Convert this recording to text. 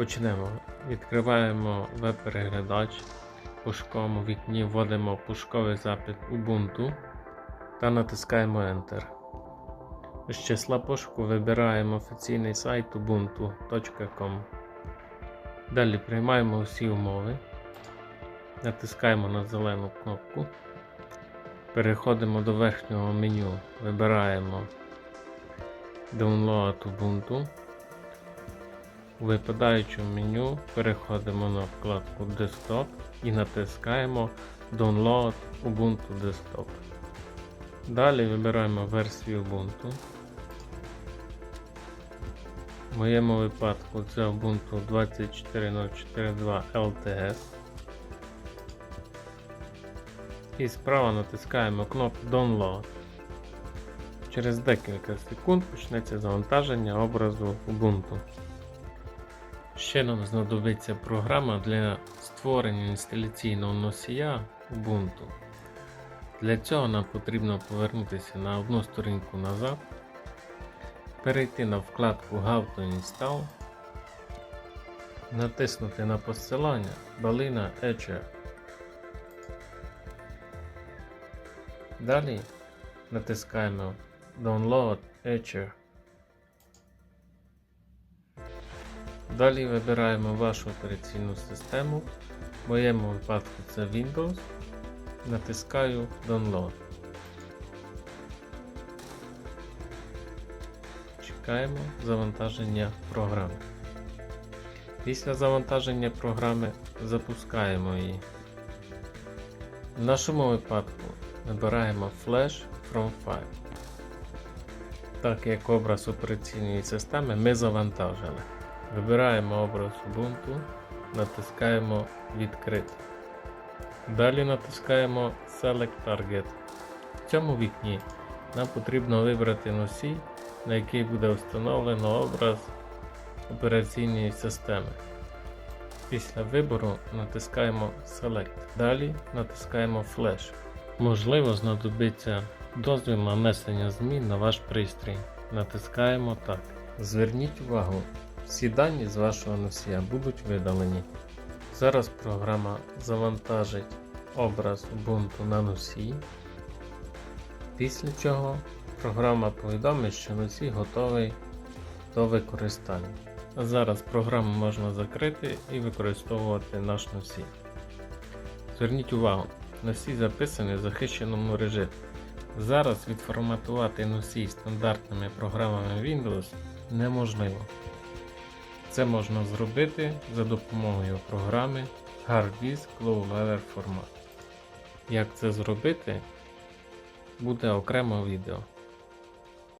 Почнемо. Відкриваємо веб-переглядач. В пошуковому вікні вводимо пошуковий запит Ubuntu та натискаємо Enter. З числа пошуку вибираємо офіційний сайт ubuntu.com. Далі приймаємо усі умови. Натискаємо на зелену кнопку. Переходимо до верхнього меню. Вибираємо Download Ubuntu. У випадаючому меню переходимо на вкладку Desktop і натискаємо Download Ubuntu Desktop. Далі вибираємо версію Ubuntu. В моєму випадку це Ubuntu 24042 LTS. І справа натискаємо кнопку Download. Через декілька секунд почнеться завантаження образу Ubuntu. Ще нам знадобиться програма для створення інсталяційного носія Ubuntu. Для цього нам потрібно повернутися на одну сторінку назад, перейти на вкладку How to Install, натиснути на посилання Balina Etcher. Далі натискаємо Download Etcher. Далі вибираємо вашу операційну систему. В моєму випадку це Windows. Натискаю Download. Чекаємо завантаження програми. Після завантаження програми запускаємо її. В нашому випадку вибираємо Flash from File. Так як образ операційної системи ми завантажили. Вибираємо образ Ubuntu, натискаємо Відкрити. Далі натискаємо Select Target. В цьому вікні нам потрібно вибрати носій, на який буде встановлено образ операційної системи. Після вибору натискаємо Select. Далі натискаємо Flash. Можливо, знадобиться дозвіл на внесення змін на ваш пристрій. Натискаємо так. Зверніть увагу, всі дані з вашого носія будуть видалені. Зараз програма завантажить образ Ubuntu на носій. Після чого програма повідомить, що носій готовий до використання. Зараз програму можна закрити і використовувати наш носій. Зверніть увагу, носій записаний в захищеному режимі. Зараз відформатувати носій стандартними програмами Windows неможливо. Це можна зробити за допомогою програми HardDisk Low Level Format. Як це зробити, буде окремо відео.